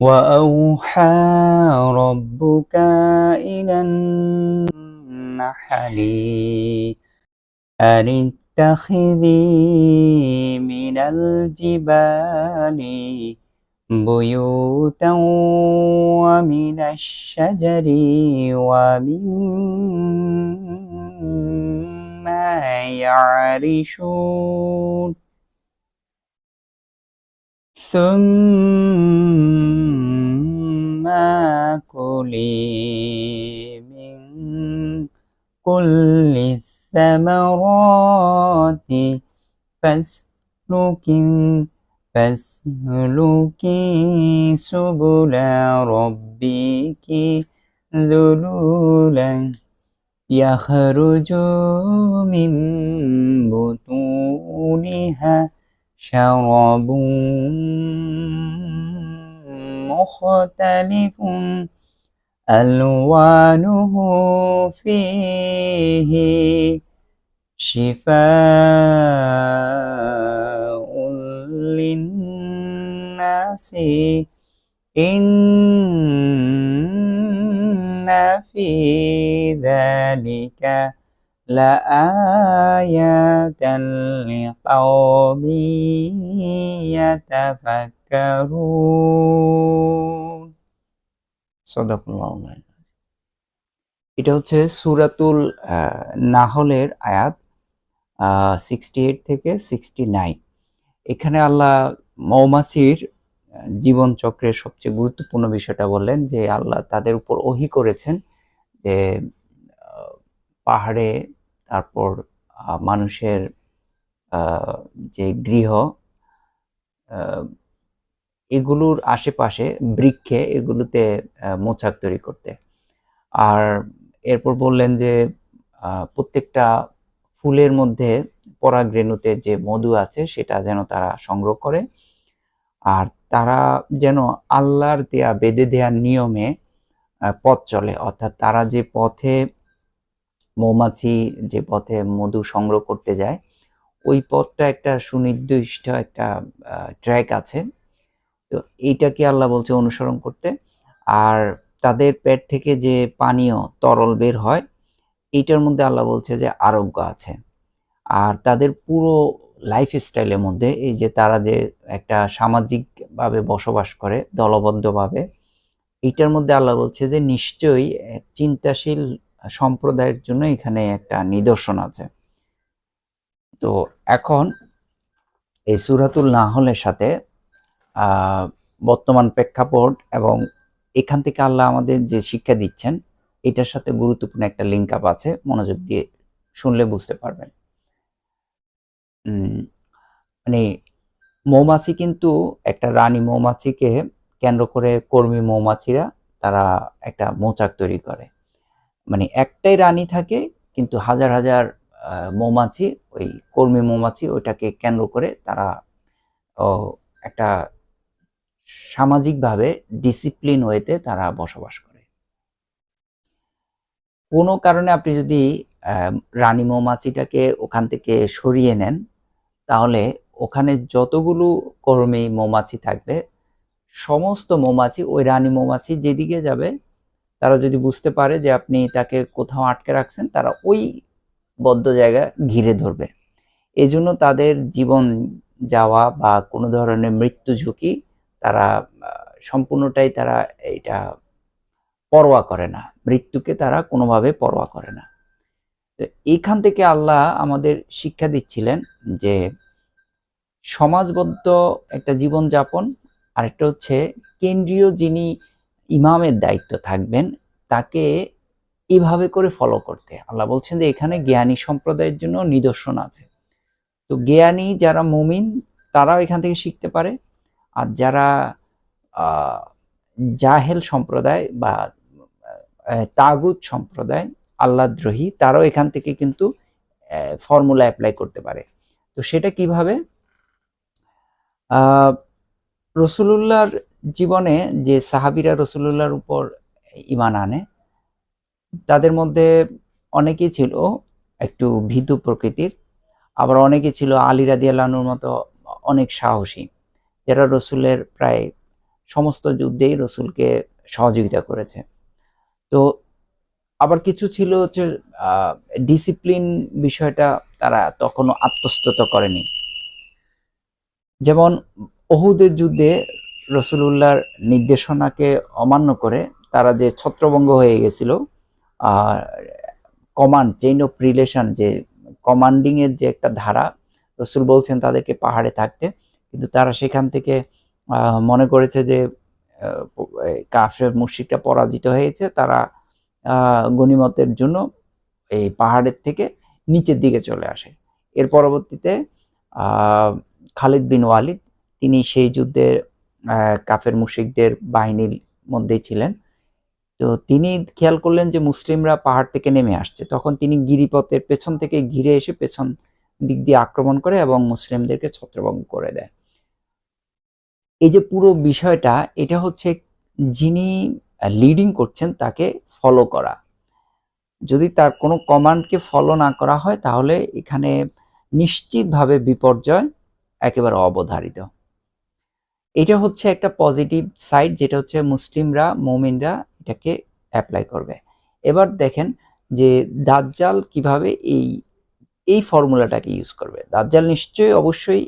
وأوحى ربك إلى النحل أن اتخذي من الجبال بيوتا ومن الشجر ومما يعرشون ثم كلي من كل الثمرات فاسلكي فاسلكي سبل ربك ذلولا يخرج من بطونها شراب مختلف ألوانه فيه شفاء للناس. إن في ذلك لآيات لقوم يتفكرون. এটা হচ্ছে সুরাতুল নাহলের আয়াত সিক্সটি এইট থেকে সিক্সটি নাইন এখানে আল্লাহ মৌমাছির জীবন চক্রের সবচেয়ে গুরুত্বপূর্ণ বিষয়টা বললেন যে আল্লাহ তাদের উপর ওহি করেছেন যে পাহাড়ে তারপর মানুষের যে গৃহ এগুলোর আশেপাশে বৃক্ষে এগুলোতে মোচাক তৈরি করতে। আর এরপর বললেন যে প্রত্যেকটা ফুলের মধ্যে পরাগরেণুতে যে মধু আছে, সেটা যেন তারা সংগ্রহ করে। আর তারা যেন আল্লাহর দেয়া বেঁধে দেওয়ার নিয়মে পথ চলে। অর্থাৎ তারা যে পথে মৌমাছি, যে পথে মধু সংগ্রহ করতে যায়, ওই পথটা একটা সুনির্দিষ্ট একটা ট্র্যাক আছে। তো এইটাকে আল্লাহ বলছে অনুসরণ করতে। আর তাদের পেট থেকে যে পানীয় তরল বের হয়, এইটার মধ্যে আল্লাহ বলছে যে আরোগ্য আছে। আর তাদের পুরো লাইফ স্টাইলের মধ্যে এই যে তারা যে একটা সামাজিকভাবে বসবাস করে, দলবদ্ধভাবে, এইটার মধ্যে আল্লাহ বলছে যে নিশ্চয়ই চিন্তাশীল সম্প্রদায়ের জন্য এখানে একটা নিদর্শন আছে। তো এখন এই সুরাতুল নাহলের সাথে বর্তমান প্রেক্ষাপট এবং এখান থেকে আল্লাহ আমাদের যে শিক্ষা দিচ্ছেন, এটার সাথে গুরুত্বপূর্ণ একটা লিঙ্ক আপ আছে, মনোযোগ দিয়ে শুনলে বুঝতে পারবেন। মানে মৌমাছি কিন্তু একটা রানী মৌমাছিকে কেন্দ্র করে কর্মী মৌমাছিরা তারা একটা মৌচাক তৈরি করে। মানে একটাই রানী থাকে, কিন্তু হাজার হাজার মৌমাছি, ওই কর্মী মৌমাছি ওইটাকে কেন্দ্র করে তারা একটা সামাজিকভাবে ডিসিপ্লিন ওয়েতে তারা বসবাস করে। কোনো কারণে আপনি যদি রানী মৌমাছিটাকে ওখান থেকে সরিয়ে নেন, তাহলে ওখানে যতগুলো কর্মী মৌমাছি থাকবে, সমস্ত মৌমাছি, ওই রানী মৌমাছি যেদিকে যাবে, তারা যদি বুঝতে পারে যে আপনি তাকে কোথাও আটকে রাখছেন, তারা ওই বদ্ধ জায়গা ঘিরে ধরবে। এই জন্য তাদের জীবন যাওয়া বা কোনো ধরনের মৃত্যু ঝুঁকি তারা, সম্পূর্ণটাই তারা এটা পরোয়া করে না। মৃত্যুকে তারা কোনোভাবে পরোয়া করে না। তো এইখান থেকে আল্লাহ আমাদের শিক্ষা দিচ্ছিলেন যে, সমাজবদ্ধ একটা জীবন যাপন আরেকটা হচ্ছে কেন্দ্রীয় যিনি ইমামের দায়িত্ব থাকবেন, তাকে এভাবে করে ফলো করতে। আল্লাহ বলছেন যে, এখানে জ্ঞানী সম্প্রদায়ের জন্য নিদর্শন আছে। তো জ্ঞানী যারা মুমিন, তারাও এখান থেকে শিখতে পারে। আর যারা জাহেল সম্প্রদায় বা তাগুত সম্প্রদায় আল্লাহদ্রোহী তারাও এখান থেকে কিন্তু ফর্মুলা অ্যাপ্লাই করতে পারে। তো সেটা কীভাবে? রসুলুল্লাহর জীবনে যে সাহাবিরা রসুলুল্লাহর উপর ইমান আনে, তাদের মধ্যে অনেকেই ছিল একটু ভীতু প্রকৃতির, আবার অনেকে ছিল আলী রাদিয়াল্লাহুর মতো অনেক সাহসী। যারা রসুলের প্রায় সমস্ত যুদ্ধেই রসুলকে সহযোগিতা করেছে। তো আবার কিছু ছিল হচ্ছে ডিসিপ্লিন বিষয়টা তারা তখনও আত্মস্থত করেনি। যেমন অহুদের যুদ্ধে রসুলুল্লাহর নির্দেশনাকে অমান্য করে তারা যে ছত্রভঙ্গ হয়ে গেছিল কমান্ড চেইন অফ রিলেশন যে কমান্ডিংয়ের যে একটা ধারা, রসুল বলছেন তাদেরকে পাহাড়ে থাকতে কিন্তু তারা সেখান থেকে মনে করেছে যে কাফের মুশিকটা পরাজিত হয়েছে, তারা গণিমতের জন্য এই পাহাড়ের থেকে নিচের দিকে চলে আসে। এর পরবর্তীতে খালিদ বিন ওয়ালিদ, তিনি সেই যুদ্ধে কাফের মুশিকদের বাহিনীর মধ্যেই ছিলেন। তো তিনি খেয়াল করলেন যে, মুসলিমরা পাহাড় থেকে নেমে আসছে। তখন তিনি গিরিপথের পেছন থেকে ঘিরে এসে পেছন দিক দিয়ে আক্রমণ করে এবং মুসলিমদেরকে ছত্রভঙ্গ করে দেয়। এই যে পুরো বিষয়টা, এটা হচ্ছে যিনি লিডিং করছেন তাকে ফলো করা। যদি তার কোনো কমান্ডকে ফলো না করা হয়, তাহলে এখানে নিশ্চিতভাবে বিপর্যয় একেবারে অবধারিত। এটা হচ্ছে একটা পজিটিভ সাইড যেটা হচ্ছে মুসলিমরা, মৌমিনরা এটাকে অ্যাপ্লাই করবে। এবার দেখেন যে দাজ্জাল কীভাবে এই এই ফর্মুলাটাকে ইউজ করবে। দাজ্জাল নিশ্চয়ই অবশ্যই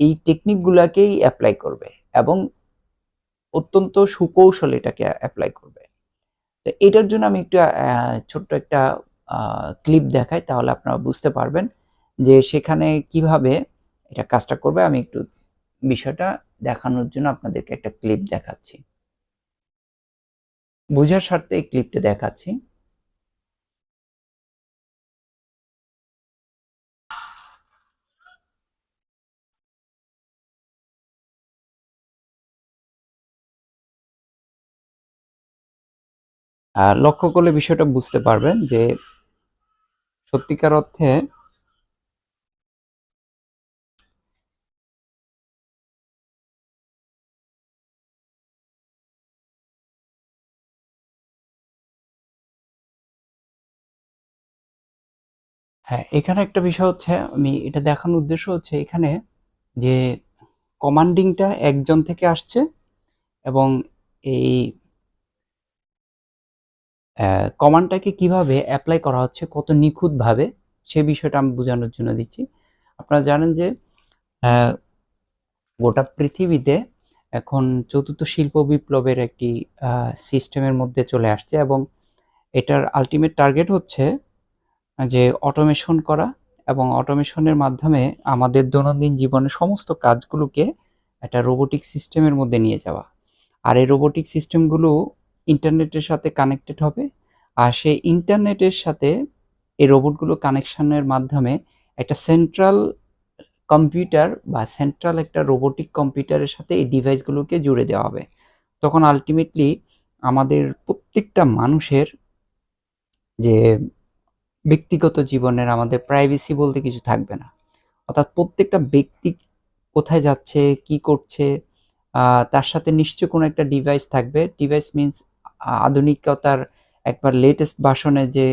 এই টেকনিকগুলোকেই অ্যাপ্লাই করবে এবং অত্যন্ত সুকৌশল এটাকে অ্যাপ্লাই করবে। তো এটার জন্য আমি একটু ছোট্ট একটা ক্লিপ দেখাই, তাহলে আপনারা বুঝতে পারবেন যে সেখানে কীভাবে এটা কাজটা করবে। আমি একটু বিষয়টা দেখানোর জন্য আপনাদেরকে একটা ক্লিপ দেখাচ্ছি। বোঝার স্বার্থে এই ক্লিপটা দেখাচ্ছি। লক্ষ্য করলে বিষয়টা বুঝতে পারবেন যে সত্যিকার অর্থে হ্যাঁ এখানে একটা বিষয় হচ্ছে, আমি এটা দেখানোর উদ্দেশ্য হচ্ছে এখানে যে কমান্ডিংটা একজন থেকে আসছে এবং এই কমান্ডটাকে কীভাবে অ্যাপ্লাই করা হচ্ছে, কত নিখুঁতভাবে, সে বিষয়টা আমি বোঝানোর জন্য দিচ্ছি। আপনারা জানেন যে গোটা পৃথিবীতে এখন চতুর্থ শিল্প বিপ্লবের একটি সিস্টেমের মধ্যে চলে আসছে এবং এটার আলটিমেট টার্গেট হচ্ছে যে অটোমেশন করা এবং অটোমেশনের মাধ্যমে আমাদের দৈনন্দিন জীবনের সমস্ত কাজগুলোকে একটা রোবোটিক সিস্টেমের মধ্যে নিয়ে যাওয়া। আর এই রোবোটিক সিস্টেমগুলো ইন্টারনেটের সাথে কানেক্টেড হবে। আর সেই ইন্টারনেটের সাথে এই রোবটগুলো কানেকশনের মাধ্যমে একটা সেন্ট্রাল কম্পিউটার বা সেন্ট্রাল একটা রোবোটিক কম্পিউটারের সাথে এই ডিভাইসগুলোকে জুড়ে দেওয়া হবে। তখন আলটিমেটলি আমাদের প্রত্যেকটা মানুষের যে ব্যক্তিগত জীবনের আমাদের প্রাইভেসি বলতে কিছু থাকবে না। অর্থাৎ প্রত্যেকটা ব্যক্তি কোথায় যাচ্ছে, কি করছে তার সাথে নিশ্চয় কোনো একটা ডিভাইস থাকবে। ডিভাইস মিনস আধুনিকতার একবার লেটেস্ট ভাষণে যে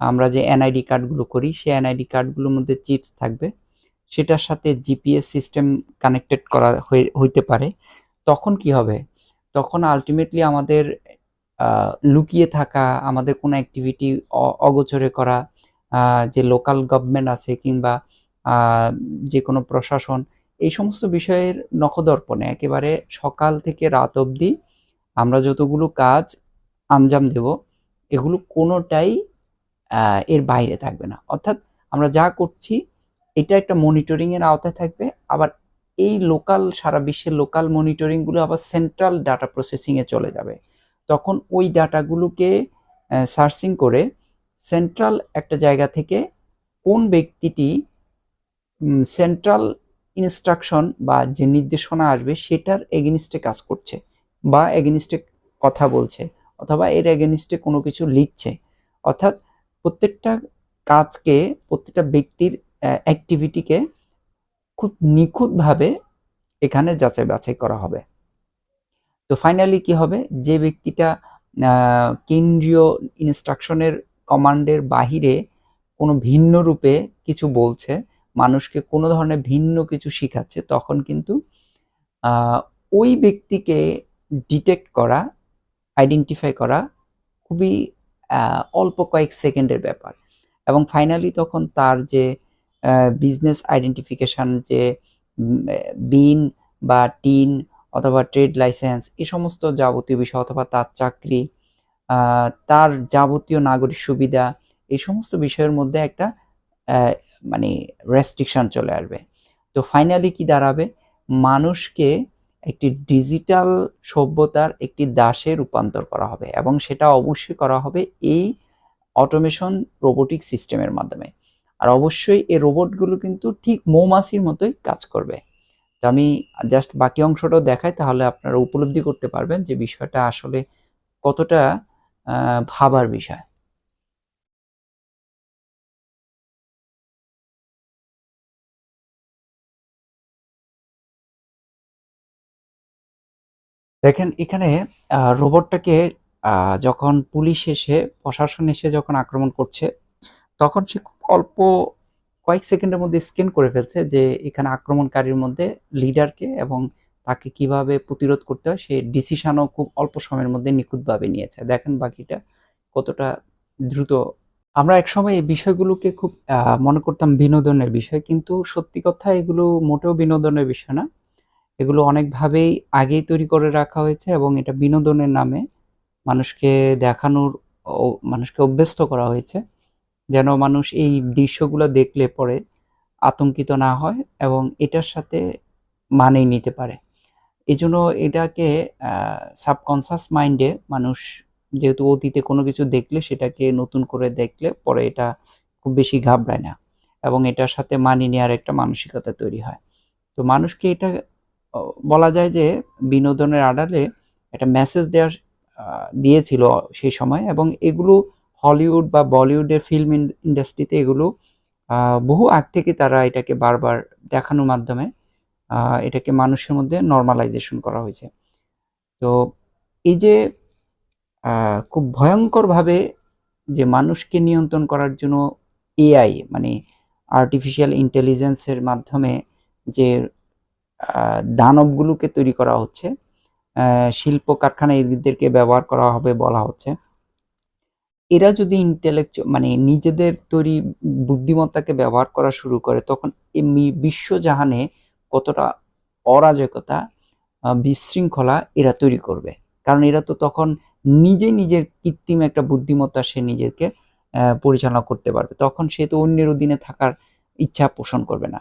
আমরা যে এনআইডি কার্ডগুলো করি, সেই এনআইডি কার্ডগুলোর মধ্যে চিপস থাকবে। সেটার সাথে জিপিএস সিস্টেম কানেক্টেড করা হইতে পারে। তখন কি হবে? তখন আলটিমেটলি আমাদের লুকিয়ে থাকা, আমাদের কোনো অ্যাক্টিভিটি অগোচরে করা যে লোকাল গভর্নমেন্ট আছে কিংবা যে কোনো প্রশাসন, এই সমস্ত বিষয়ের নখদর্পণে একেবারে সকাল থেকে রাত অবধি আমরা যতগুলো কাজ আঞ্জাম দেব, এগুলো কোনোটাই এর বাইরে থাকবে না। অর্থাৎ আমরা যা করছি, এটা একটা মনিটরিংয়ের আওতায় থাকবে। আবার এই লোকাল সারা বিশ্বের লোকাল মনিটরিংগুলো আবার সেন্ট্রাল ডাটা প্রসেসিংয়ে চলে যাবে। তখন ওই ডাটাগুলোকে সার্চিং করে সেন্ট্রাল একটা জায়গা থেকে কোন ব্যক্তিটি সেন্ট্রাল ইনস্ট্রাকশন বা যে নির্দেশনা আসবে, সেটার এগেনিস্টে কাজ করছে। বা এগেনিস্টে কথা বলছে অথবা এর এগেনিস্টে কোনো কিছু লিখছে। অর্থাৎ প্রত্যেকটা কাজকে, প্রত্যেকটা ব্যক্তির অ্যাক্টিভিটিকে খুব নিখুঁতভাবে এখানে যাচাই বাছাই করা হবে। তো ফাইনালি কি হবে? যে ব্যক্তিটা কেন্দ্রীয় ইনস্ট্রাকশনের কমান্ডের বাহিরে কোনো ভিন্ন রূপে কিছু বলছে, মানুষকে কোনো ধরনের ভিন্ন কিছু শিখাচ্ছে, তখন কিন্তু ওই ব্যক্তিকে ডিটেক্ট করা আইডেন্টিফাই করা খুবই অল্প কয়েক সেকেন্ডের ব্যাপার। এবং ফাইনালি তখন তার যে বিজনেস আইডেন্টিফিকেশন যে বিন বা টিন অথবা ট্রেড লাইসেন্স এই সমস্ত যাবতীয় বিষয় অথবা তার চাকরি তার যাবতীয় নাগরিক সুবিধা, এই সমস্ত বিষয়ের মধ্যে একটা মানে রেস্ট্রিকশন চলে আসবে। তো ফাইনালি কি দাঁড়াবে? মানুষকে একটি ডিজিটাল সভ্যতার একটি দাসে রূপান্তর করা হবে এবং সেটা অবশ্যই করা হবে এই অটোমেশন রোবোটিক সিস্টেমের মাধ্যমে। আর অবশ্যই এই রোবটগুলো কিন্তু ঠিক মৌমাছির মতোই কাজ করবে। তো আমি জাস্ট বাকি অংশটাও দেখাই, তাহলে আপনারা উপলব্ধি করতে পারবেন যে বিষয়টা আসলে কতটা ভাবার বিষয়। দেখেন, এখানে রোবটটাকে যখন পুলিশ এসে, প্রশাসন এসে যখন আক্রমণ করছে, তখন সে খুব অল্প কয়েক সেকেন্ডের মধ্যে স্ক্যান করে ফেলছে যে, এখানে আক্রমণকারীর মধ্যে লিডারকে এবং তাকে কীভাবে প্রতিরোধ করতে হয়, সে ডিসিশনও খুব অল্প সময়ের মধ্যে নিখুঁতভাবে নিয়েছে। দেখেন বাকিটা কতটা দ্রুত। আমরা একসময় এই বিষয়গুলোকে খুব মনে করতাম বিনোদনের বিষয়, কিন্তু সত্যি কথা এগুলো মোটেও বিনোদনের বিষয় না। এগুলো অনেকভাবেই আগেই তৈরি করে রাখা হয়েছে এবং এটা বিনোদনের নামে মানুষকে দেখানোর মানুষকে অভ্যস্ত করা হয়েছে। যেন মানুষ এই দৃশ্যগুলো দেখলে পরে আতঙ্কিত না হয় এবং এটার সাথে মানিয়ে নিতে পারে। এই জন্য এটাকে সাবকনসাস মাইন্ডে মানুষ যেহেতু অতীতে কোনো কিছু দেখলে সেটাকে নতুন করে দেখলে পরে এটা খুব বেশি ঘাবড়ায় না এবং এটার সাথে মানিয়ে নেওয়ার একটা মানসিকতা তৈরি হয়। তো মানুষকে এটা বলা যায় যে বিনোদনের আড়ালে একটা মেসেজ দেওয়ার দিয়েছিল সেই সময় এবং এগুলো হলিউড বা বলিউডের ফিল্ম ইন্ডাস্ট্রিতে এগুলো বহু আগ থেকে তারা এটাকে বারবার দেখানোর মাধ্যমে এটাকে মানুষের মধ্যে নর্মালাইজেশন করা হয়েছে। তো এই যে খুব ভয়ঙ্করভাবে যে মানুষকে নিয়ন্ত্রণ করার জন্য এআই মানে আর্টিফিশিয়াল ইন্টেলিজেন্সের মাধ্যমে যে দানবগুলোকে তৈরি করা হচ্ছে। শিল্প কারখানায় এদেরকে ব্যবহার করা হবে বলা হচ্ছে। এরা যদি ইন্টেলেকচু মানে নিজেদের তৈরি বুদ্ধিমত্তাকে ব্যবহার করা শুরু করে, তখন বিশ্বজাহানে কতটা অরাজকতা বিশৃঙ্খলা এরা তৈরি করবে। কারণ এরা তো তখন নিজে নিজের কৃত্রিম একটা বুদ্ধিমত্তা সে নিজেকে পরিচালনা করতে পারবে। তখন সে তো অন্যের অধীনে থাকার ইচ্ছা পোষণ করবে না।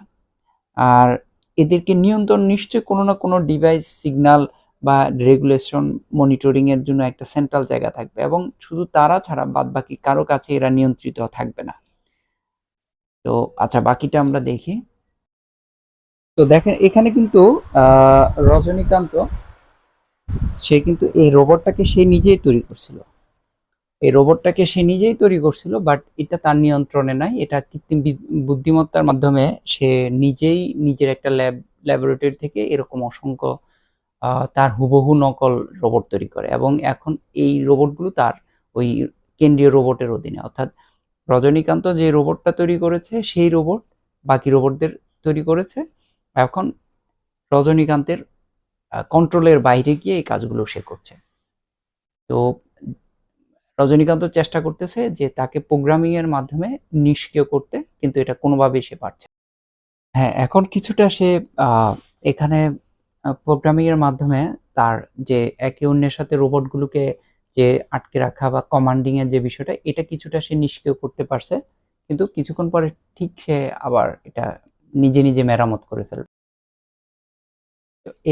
আর এদেরকে নিয়ন্ত্রণ নিশ্চয়ই কোনো না কোনো ডিভাইস সিগন্যাল বা রেগুলেশন মনিটরিংয়ের জন্য একটা সেন্ট্রাল জায়গা থাকবে এবং শুধু তারা ছাড়া বাদ বাকি কারও কাছে এরা নিয়ন্ত্রিত থাকবে না। তো আচ্ছা বাকিটা আমরা দেখি। তো দেখেন, এখানে কিন্তু রজনীকান্ত, সে কিন্তু এই রোবটটাকে সে নিজেই তৈরি করছিল। এই রোবটটাকে সে নিজেই তৈরি করছিল বাট এটা তার নিয়ন্ত্রণে নাই। এটা কৃত্রিম বুদ্ধিমত্তার মাধ্যমে সে নিজেই নিজের একটা ল্যাব ল্যাবরেটরি থেকে এরকম অসংখ্য তার হুবহু নকল রোবট তৈরি করে এবং এখন এই রোবটগুলো তার ওই কেন্দ্রীয় রোবটের অধীনে। অর্থাৎ রজনীকান্ত যে রোবটটা তৈরি করেছে, সেই রোবট বাকি রোবটদের তৈরি করেছে। এখন রজনীকান্তের কন্ট্রোলের বাইরে গিয়ে এই কাজগুলো সে করছে। তো রজনীকান্ত চেষ্টা করতেছে যে তাকে প্রোগ্রামিং এর মাধ্যমে নিষ্ক্রিয় করতে, কিন্তু এটা কোনোভাবেই সে পারছে হ্যাঁ এখন কিছুটা সে এখানে প্রোগ্রামিং এর মাধ্যমে তার যে একে অন্যের সাথে রোবটগুলোকে যে আটকে রাখা বা কমান্ডিং এর যে বিষয়টা, এটা কিছুটা সে নিষ্ক্রিয় করতে পারছে, কিন্তু কিছুক্ষণ পরে ঠিক সে আবার এটা নিজে নিজে মেরামত করে ফেলবে।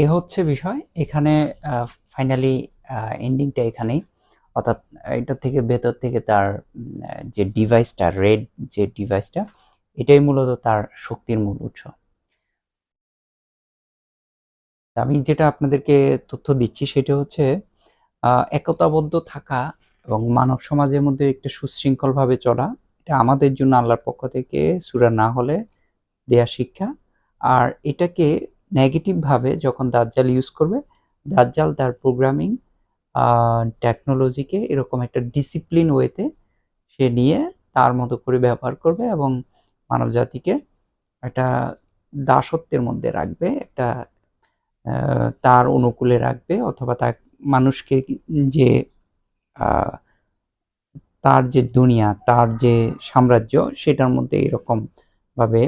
এ হচ্ছে বিষয়। এখানে ফাইনালি এন্ডিংটা এখানেই। অর্থাৎ এটা থেকে ভেতর থেকে তার যে ডিভাইসটা রেড যে ডিভাইসটা এটাই মূলত তার শক্তির মূল উৎস। আমি যেটা আপনাদেরকে তথ্য দিচ্ছি সেটা হচ্ছে একতাবদ্ধ থাকা এবং মানব সমাজের মধ্যে একটা সুশৃঙ্খলভাবে চলা, এটা আমাদের জন্য আল্লাহর পক্ষ থেকে সুরা না হলে দেয়া শিক্ষা। আর এটাকে নেগেটিভভাবে যখন দাজ্জাল ইউজ করবে, দাজ্জাল তার প্রোগ্রামিং টেকনোলজিকে এরকম একটা ডিসিপ্লিন ওয়েতে সে নিয়ে তার মতো করে ব্যবহার করবে এবং মানব জাতিকে একটা দাসত্বের মধ্যে রাখবে একটা তার অনুকূলে রাখবে অথবা তার মানুষকে যে তার যে দুনিয়া তার যে সাম্রাজ্য সেটার মধ্যে এরকম ভাবে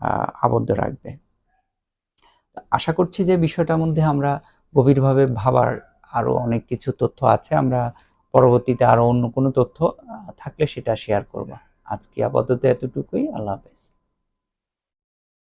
আহ, আবদ্ধ রাখবে। আশা করছি যে বিষয়টার মধ্যে আমরা গভীরভাবে ভাবার আরও অনেক কিছু তথ্য আছে, আমরা পরবর্তীতে আরও অন্য কোনো তথ্য থাকলে সেটা শেয়ার করব। আজকে আপাতত এতটুকুই, আল্লাহ হাফেজ।